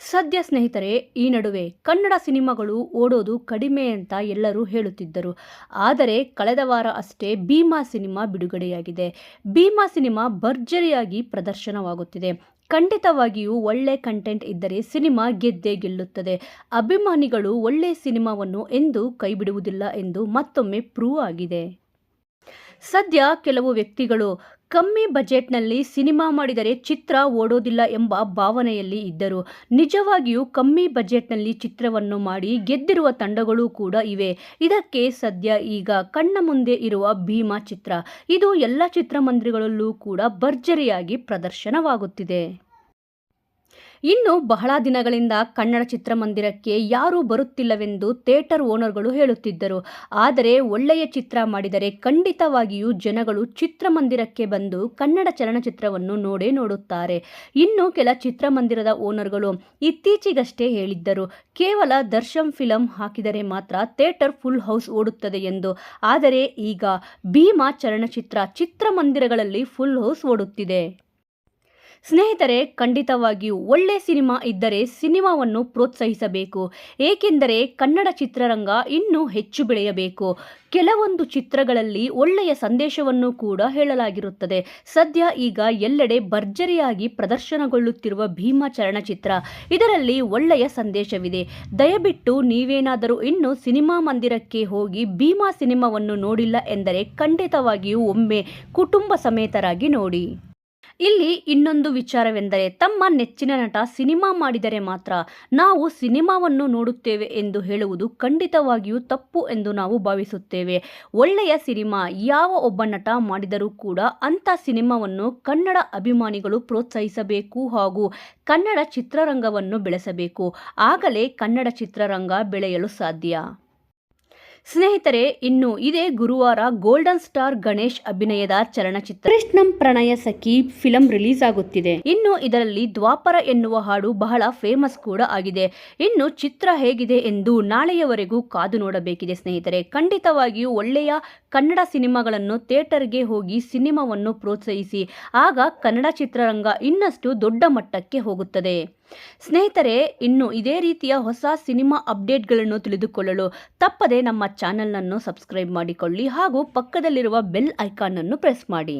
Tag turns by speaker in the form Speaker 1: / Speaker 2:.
Speaker 1: ಸದ್ಯ ಸ್ನೇಹಿತರೆ, ಈ ನಡುವೆ ಕನ್ನಡ ಸಿನಿಮಾಗಳು ಓಡೋದು ಕಡಿಮೆ ಅಂತ ಎಲ್ಲರೂ ಹೇಳುತ್ತಿದ್ದರು. ಆದರೆ ಕಳೆದ ವಾರ ಅಷ್ಟೇ ಭೀಮಾ ಸಿನಿಮಾ ಬಿಡುಗಡೆಯಾಗಿದೆ. ಭೀಮಾ ಸಿನಿಮಾ ಭರ್ಜರಿಯಾಗಿ ಪ್ರದರ್ಶನವಾಗುತ್ತಿದೆ. ಖಂಡಿತವಾಗಿಯೂ ಒಳ್ಳೆ ಕಂಟೆಂಟ್ ಇದ್ದರೆ ಸಿನಿಮಾ ಗೆದ್ದೇ ಗೆಲ್ಲುತ್ತದೆ. ಅಭಿಮಾನಿಗಳು ಒಳ್ಳೆ ಸಿನಿಮಾವನ್ನು ಎಂದು ಕೈಬಿಡುವುದಿಲ್ಲ ಎಂದು ಮತ್ತೊಮ್ಮೆ ಪ್ರೂವ್ ಆಗಿದೆ. ಸದ್ಯ ಕೆಲವು ವ್ಯಕ್ತಿಗಳು ಕಮ್ಮಿ ಬಜೆಟ್ನಲ್ಲಿ ಸಿನಿಮಾ ಮಾಡಿದರೆ ಚಿತ್ರ ಓಡೋದಿಲ್ಲ ಎಂಬ ಭಾವನೆಯಲ್ಲಿ ಇದ್ದರು. ನಿಜವಾಗಿಯೂ ಕಮ್ಮಿ ಬಜೆಟ್ನಲ್ಲಿ ಚಿತ್ರವನ್ನು ಮಾಡಿ ಗೆದ್ದಿರುವ ತಂಡಗಳು ಕೂಡ ಇವೆ. ಇದಕ್ಕೆ ಸದ್ಯ ಈಗ ಕಣ್ಣ ಮುಂದೆ ಇರುವ ಭೀಮಾ ಚಿತ್ರ. ಇದು ಎಲ್ಲ ಚಿತ್ರಮಂದಿರಗಳಲ್ಲೂ ಕೂಡ ಭರ್ಜರಿಯಾಗಿ ಪ್ರದರ್ಶನವಾಗುತ್ತಿದೆ. ಇನ್ನು ಬಹಳ ದಿನಗಳಿಂದ ಕನ್ನಡ ಚಿತ್ರಮಂದಿರಕ್ಕೆ ಯಾರೂ ಬರುತ್ತಿಲ್ಲವೆಂದು ಥಿಯೇಟರ್ ಓನರ್ಗಳು ಹೇಳುತ್ತಿದ್ದರು. ಆದರೆ ಒಳ್ಳೆಯ ಚಿತ್ರ ಮಾಡಿದರೆ ಖಂಡಿತವಾಗಿಯೂ ಜನಗಳು ಚಿತ್ರಮಂದಿರಕ್ಕೆ ಬಂದು ಕನ್ನಡ ಚಲನಚಿತ್ರವನ್ನು ನೋಡೇ ನೋಡುತ್ತಾರೆ. ಇನ್ನು ಕೆಲ ಚಿತ್ರಮಂದಿರದ ಓನರ್ಗಳು ಇತ್ತೀಚೆಗಷ್ಟೇ ಹೇಳಿದ್ದರು. ಕೇವಲ ದರ್ಶನ್ ಫಿಲಂ ಹಾಕಿದರೆ ಮಾತ್ರ ಥಿಯೇಟರ್ ಫುಲ್ ಹೌಸ್ ಓಡುತ್ತದೆ ಎಂದು. ಆದರೆ ಈಗ ಭೀಮಾ ಚಲನಚಿತ್ರ ಚಿತ್ರಮಂದಿರಗಳಲ್ಲಿ ಫುಲ್ ಹೌಸ್ ಓಡುತ್ತಿದೆ. ಸ್ನೇಹಿತರೆ, ಖಂಡಿತವಾಗಿಯೂ ಒಳ್ಳೆ ಸಿನಿಮಾ ಇದ್ದರೆ ಸಿನಿಮಾವನ್ನು ಪ್ರೋತ್ಸಾಹಿಸಬೇಕು. ಏಕೆಂದರೆ ಕನ್ನಡ ಚಿತ್ರರಂಗ ಇನ್ನೂ ಹೆಚ್ಚು ಬೆಳೆಯಬೇಕು. ಕೆಲವೊಂದು ಚಿತ್ರಗಳಲ್ಲಿ ಒಳ್ಳೆಯ ಸಂದೇಶವನ್ನು ಕೂಡ ಹೇಳಲಾಗಿರುತ್ತದೆ. ಸದ್ಯ ಈಗ ಎಲ್ಲೆಡೆ ಭರ್ಜರಿಯಾಗಿ ಪ್ರದರ್ಶನಗೊಳ್ಳುತ್ತಿರುವ ಭೀಮಾ ಚಲನಚಿತ್ರ ಇದರಲ್ಲಿ ಒಳ್ಳೆಯ ಸಂದೇಶವಿದೆ. ದಯವಿಟ್ಟು ನೀವೇನಾದರೂ ಇನ್ನು ಸಿನಿಮಾ ಮಂದಿರಕ್ಕೆ ಹೋಗಿ ಭೀಮಾ ಸಿನಿಮಾವನ್ನು ನೋಡಿಲ್ಲ ಎಂದರೆ ಖಂಡಿತವಾಗಿಯೂ ಒಮ್ಮೆ ಕುಟುಂಬ ಸಮೇತರಾಗಿ ನೋಡಿ. ಇಲ್ಲಿ ಇನ್ನೊಂದು ವಿಚಾರವೆಂದರೆ, ತಮ್ಮ ನೆಚ್ಚಿನ ನಟ ಸಿನಿಮಾ ಮಾಡಿದರೆ ಮಾತ್ರ ನಾವು ಸಿನಿಮಾವನ್ನು ನೋಡುತ್ತೇವೆ ಎಂದು ಹೇಳುವುದು ಖಂಡಿತವಾಗಿಯೂ ತಪ್ಪು ಎಂದು ನಾವು ಭಾವಿಸುತ್ತೇವೆ. ಒಳ್ಳೆಯ ಸಿನಿಮಾ, ಯಾವ ಒಬ್ಬ ನಟ ಮಾಡಿದರೂ ಕೂಡ ಅಂಥ ಸಿನಿಮಾವನ್ನು ಕನ್ನಡ ಅಭಿಮಾನಿಗಳು ಪ್ರೋತ್ಸಾಹಿಸಬೇಕು ಹಾಗೂ ಕನ್ನಡ ಚಿತ್ರರಂಗವನ್ನು ಬೆಳೆಸಬೇಕು. ಆಗಲೇ ಕನ್ನಡ ಚಿತ್ರರಂಗ ಬೆಳೆಯಲು ಸಾಧ್ಯ. ಸ್ನೇಹಿತರೆ, ಇನ್ನು ಇದೇ ಗುರುವಾರ ಗೋಲ್ಡನ್ ಸ್ಟಾರ್ ಗಣೇಶ್ ಅಭಿನಯದ ಚಲನಚಿತ್ರ ಕೃಷ್ಣಂ ಪ್ರಣಯ ಸಖಿ ಫಿಲಂ ರಿಲೀಸ್ ಆಗುತ್ತಿದೆ. ಇನ್ನು ಇದರಲ್ಲಿ ದ್ವಾಪರ ಎನ್ನುವ ಹಾಡು ಬಹಳ ಫೇಮಸ್ ಕೂಡ ಆಗಿದೆ. ಇನ್ನು ಚಿತ್ರ ಹೇಗಿದೆ ಎಂದು ನಾಳೆಯವರೆಗೂ ಕಾದು ನೋಡಬೇಕಿದೆ ಸ್ನೇಹಿತರೆ. ಖಂಡಿತವಾಗಿಯೂ ಒಳ್ಳೆಯ ಕನ್ನಡ ಸಿನಿಮಾಗಳನ್ನು ಥಿಯೇಟರ್ಗೆ ಹೋಗಿ ಸಿನಿಮಾವನ್ನು ಪ್ರೋತ್ಸಾಹಿಸಿ. ಆಗ ಕನ್ನಡ ಚಿತ್ರರಂಗ ಇನ್ನಷ್ಟು ದೊಡ್ಡ ಮಟ್ಟಕ್ಕೆ ಹೋಗುತ್ತದೆ. ಸ್ನೇಹಿತರೆ, ಇನ್ನು ಇದೇ ರೀತಿಯ ಹೊಸ ಸಿನಿಮಾ ಅಪ್ಡೇಟ್ಗಳನ್ನು ತಿಳಿದುಕೊಳ್ಳಲು ತಪ್ಪದೆ ನಮ್ಮ ಚಾನಲ್ನನ್ನು ಸಬ್ಸ್ಕ್ರೈಬ್ ಮಾಡಿಕೊಳ್ಳಿ ಹಾಗೂ ಪಕ್ಕದಲ್ಲಿರುವ ಬೆಲ್ ಐಕಾನ್ ಅನ್ನು ಪ್ರೆಸ್ ಮಾಡಿ.